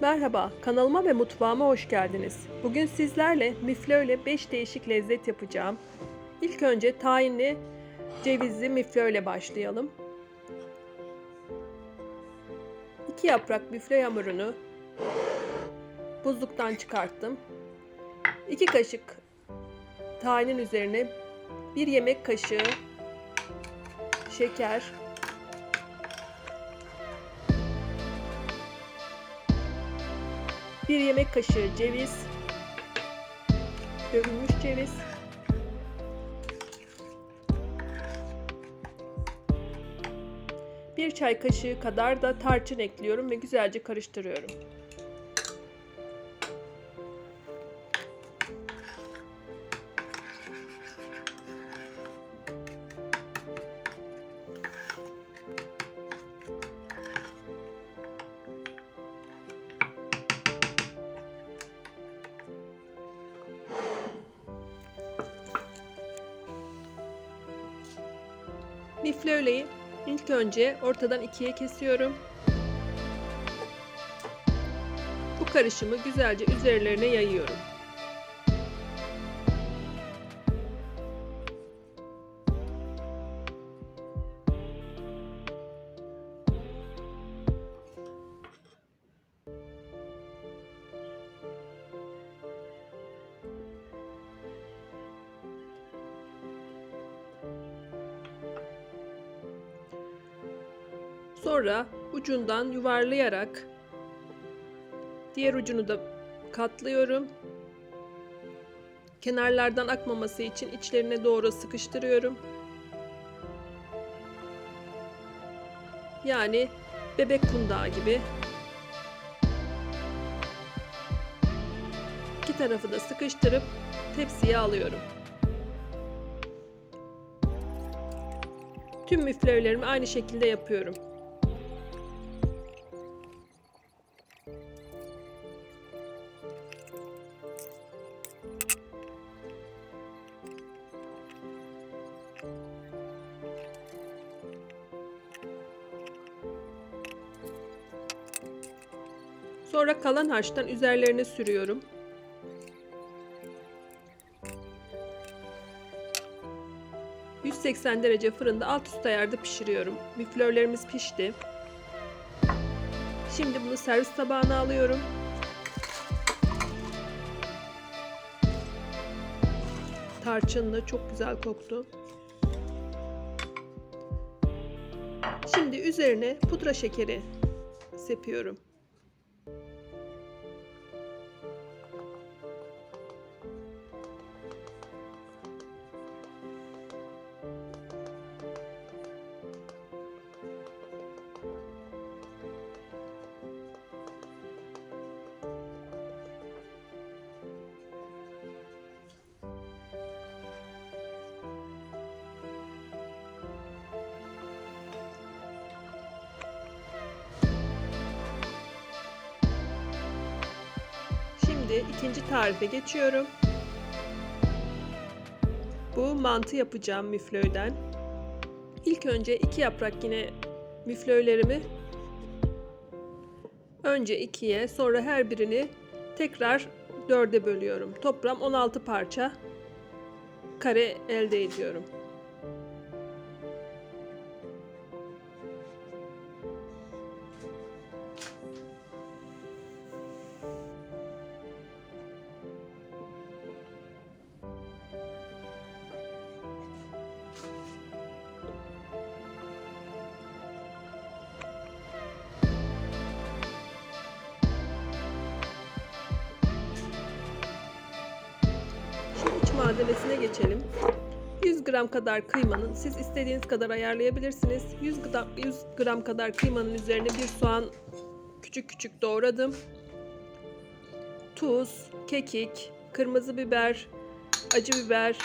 Merhaba, kanalıma ve mutfağıma hoş geldiniz. Bugün sizlerle miflö ile 5 değişik lezzet yapacağım. İlk önce tahinli cevizli miflö ile başlayalım. 2 yaprak miflö hamurunu buzluktan çıkarttım. 2 kaşık tahinin üzerine 1 yemek kaşığı şeker, Bir yemek kaşığı ceviz, dövülmüş ceviz, bir çay kaşığı kadar da tarçın ekliyorum ve güzelce karıştırıyorum. Miflöleyi ilk önce ortadan ikiye kesiyorum. Bu karışımı güzelce üzerlerine yayıyorum. Sonra ucundan yuvarlayarak diğer ucunu da katlıyorum. Kenarlardan akmaması için içlerine doğru sıkıştırıyorum. Yani bebek kundağı gibi. İki tarafı da sıkıştırıp tepsiye alıyorum. Tüm müflevlerimi aynı şekilde yapıyorum. Kalan harçtan üzerlerine sürüyorum. ...180 derece fırında alt üst ayarda pişiriyorum. Müflörlerimiz pişti. Şimdi bunu servis tabağına alıyorum. Tarçınlı çok güzel koktu. Şimdi üzerine pudra şekeri sepiyorum. Şimdi ikinci tarife geçiyorum. Bu mantı yapacağım müflöyden. İlk önce iki yaprak yine müflöylerimi önce ikiye sonra her birini tekrar dörde bölüyorum. Toplam 16 parça kare elde ediyorum. Malzemesine geçelim. 100 gram kadar kıymanın siz istediğiniz kadar ayarlayabilirsiniz. 100 gram, 100 gram kadar kıymanın üzerine bir soğan küçük küçük doğradım. Tuz, kekik, kırmızı biber, acı biber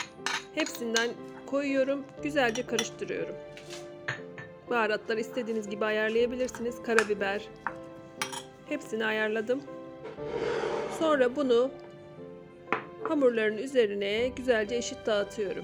hepsinden koyuyorum. Güzelce karıştırıyorum. Baharatları istediğiniz gibi ayarlayabilirsiniz. Karabiber. Hepsini ayarladım. Sonra bunu hamurların üzerine güzelce eşit dağıtıyorum.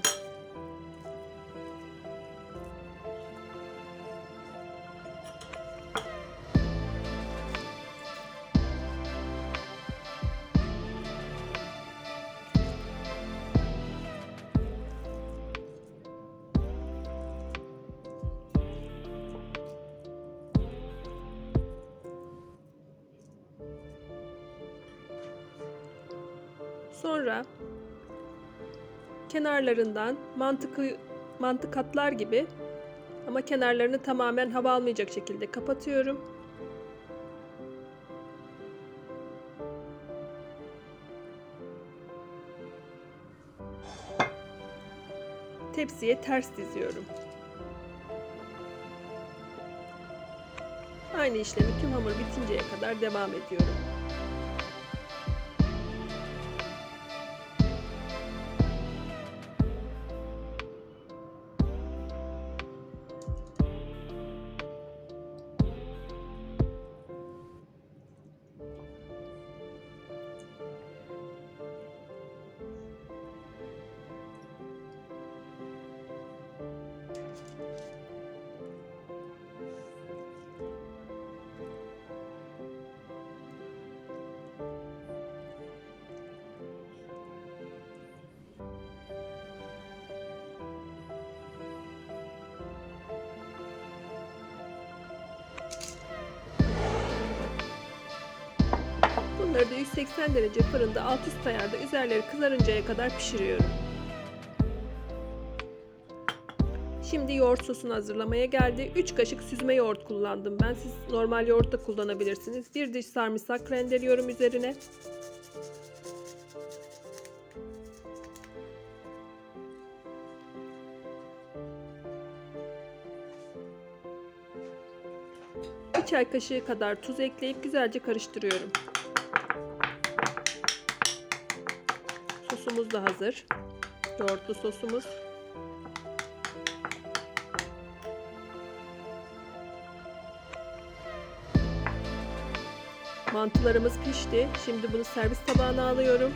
Kenarlarından mantıkı mantı katlar gibi ama kenarlarını tamamen hava almayacak şekilde kapatıyorum. Tepsiye ters diziyorum. Aynı işlemi tüm hamur bitinceye kadar devam ediyorum. Bunları da 180 derece fırında alt üst ayarda üzerleri kızarıncaya kadar pişiriyorum. Şimdi yoğurt sosunu hazırlamaya geldi. 3 kaşık süzme yoğurt kullandım ben. Siz normal yoğurt da kullanabilirsiniz. Bir diş sarımsak rendeliyorum üzerine. Bir çay kaşığı kadar tuz ekleyip güzelce karıştırıyorum. Sosumuz da hazır. Yoğurtlu sosumuz. Mantılarımız pişti. Şimdi bunu servis tabağına alıyorum.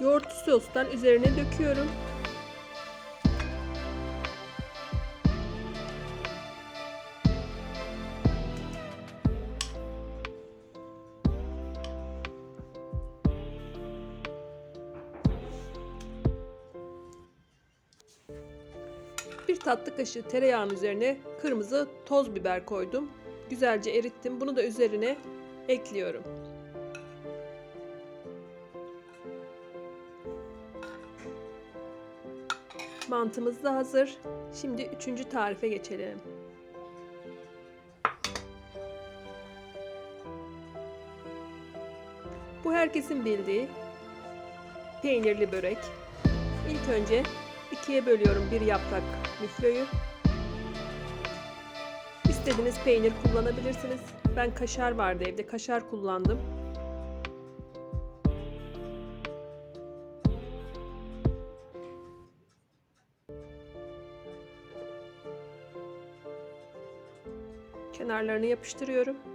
Yoğurt sostan üzerine döküyorum. Tatlı kaşığı tereyağının üzerine kırmızı toz biber koydum. Güzelce erittim. Bunu da üzerine ekliyorum. Mantımız da hazır. Şimdi üçüncü tarife geçelim. Bu herkesin bildiği peynirli börek. İlk önce ikiye bölüyorum bir yaprak müflöyü. İstediğiniz peynir kullanabilirsiniz. Ben kaşar vardı evde. Kaşar kullandım. Kenarlarını yapıştırıyorum.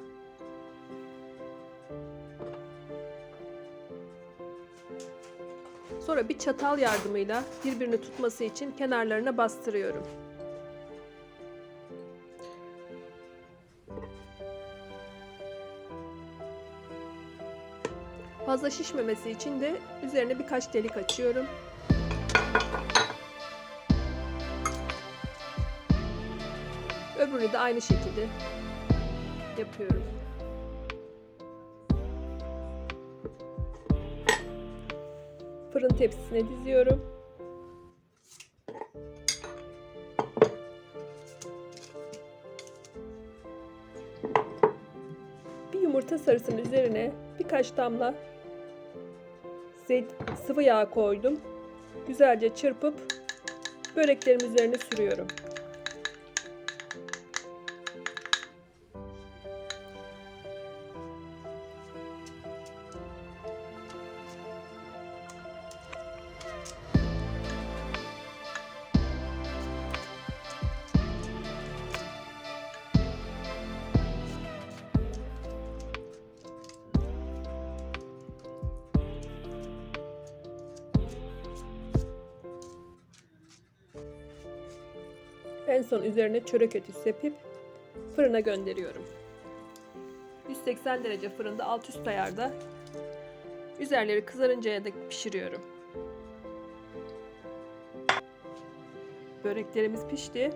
Sonra bir çatal yardımıyla birbirini tutması için kenarlarına bastırıyorum. Fazla şişmemesi için de üzerine birkaç delik açıyorum. Öbürünü de aynı şekilde yapıyorum. Fırın tepsisine diziyorum. Bir yumurta sarısının üzerine birkaç damla sıvı yağ koydum. Güzelce çırpıp böreklerim üzerine sürüyorum. En son üzerine çörek otu sepip fırına gönderiyorum. 180 derece fırında alt üst ayarda üzerleri kızarıncaya dek pişiriyorum. Böreklerimiz pişti.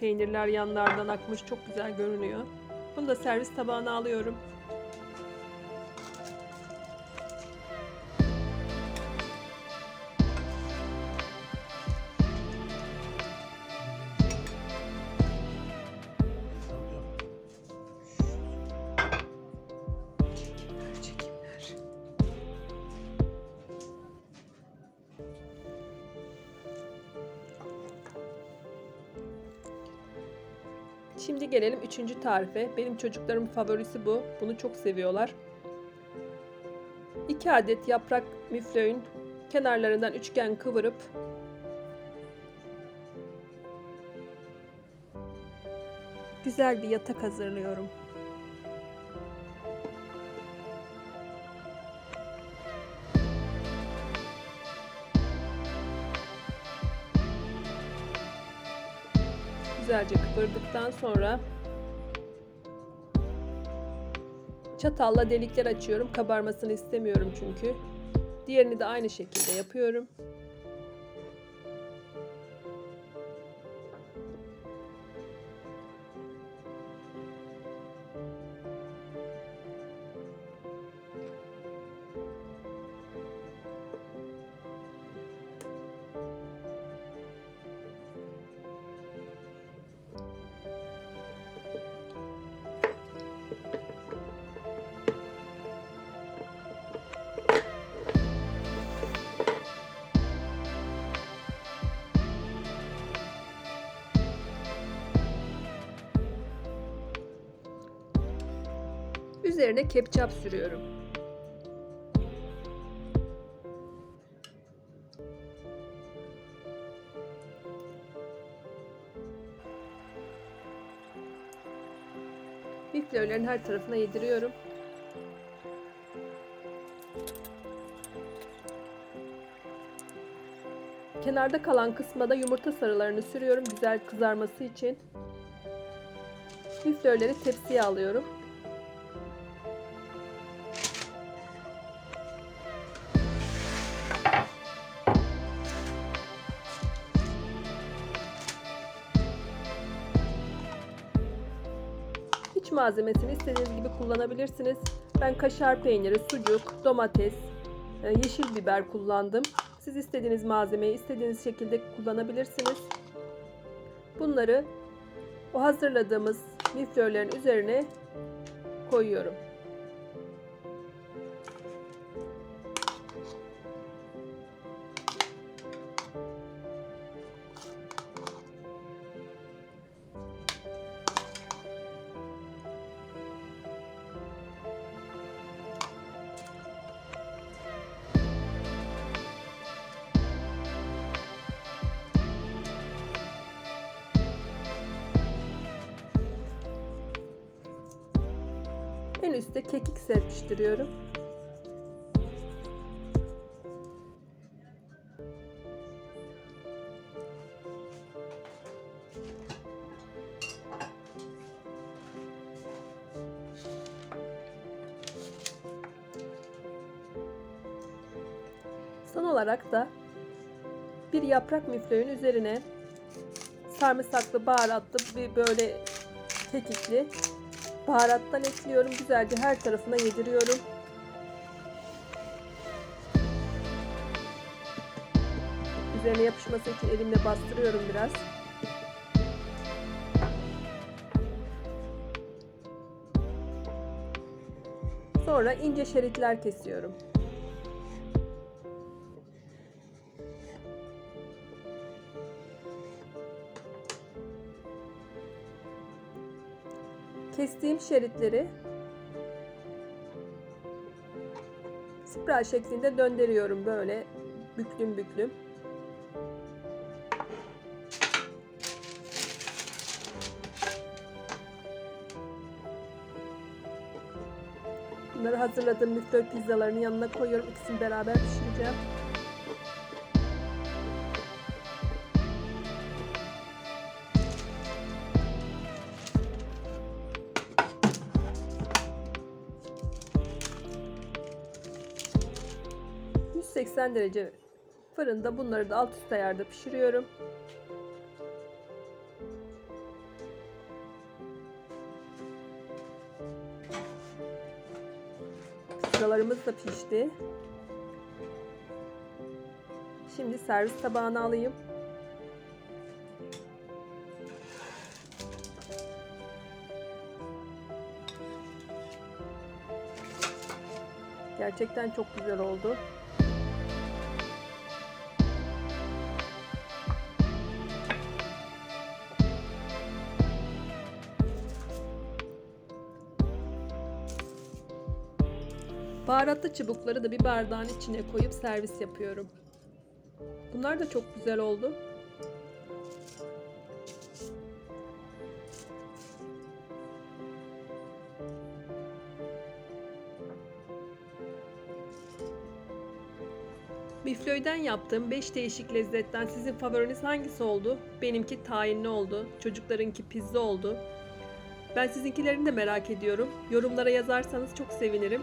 Peynirler yanlardan akmış çok güzel görünüyor. Bunu da servis tabağına alıyorum. Şimdi gelelim üçüncü tarife. Benim çocuklarımın favorisi bu. Bunu çok seviyorlar. 2 adet yaprak müflöğün kenarlarından üçgen kıvırıp güzel bir yatak hazırlıyorum. Güzelce kıvırdıktan sonra çatalla delikler açıyorum. Kabarmasını istemiyorum çünkü. Diğerini de aynı şekilde yapıyorum. Üzerine ketçap sürüyorum. Biflörlerin her tarafına yediriyorum. Kenarda kalan kısma da yumurta sarılarını sürüyorum güzel kızarması için. Biflörleri tepsiye alıyorum. İç malzemesini istediğiniz gibi kullanabilirsiniz. Ben kaşar peyniri, sucuk, domates, e, yeşil biber kullandım. Siz istediğiniz malzemeyi istediğiniz şekilde kullanabilirsiniz. Bunları o hazırladığımız miflörlerin üzerine koyuyorum. En üstte kekik serpiştiriyorum. Son olarak da bir yaprak müflöğün üzerine sarımsaklı, baharatlı bir böyle kekikli baharattan ekliyorum. Güzelce her tarafına yediriyorum. Üzerine yapışması için elimle bastırıyorum biraz. Sonra ince şeritler kesiyorum. Kestiğim şeritleri spiral şeklinde döndürüyorum böyle büklüm büklüm. Bunları hazırladığım müflör pizzalarının yanına koyuyorum. İkisini beraber pişireceğim. 180 derece fırında bunları da alt üst ayarda pişiriyorum. Pizzalarımız da pişti. Şimdi servis tabağına alayım. Gerçekten çok güzel oldu. Baharatlı çubukları da bir bardağın içine koyup servis yapıyorum. Bunlar da çok güzel oldu. Biflöy'den yaptığım 5 değişik lezzetten sizin favoriniz hangisi oldu? Benimki tayinli oldu. Çocuklarınki pizza oldu. Ben sizinkilerini de merak ediyorum. Yorumlara yazarsanız çok sevinirim.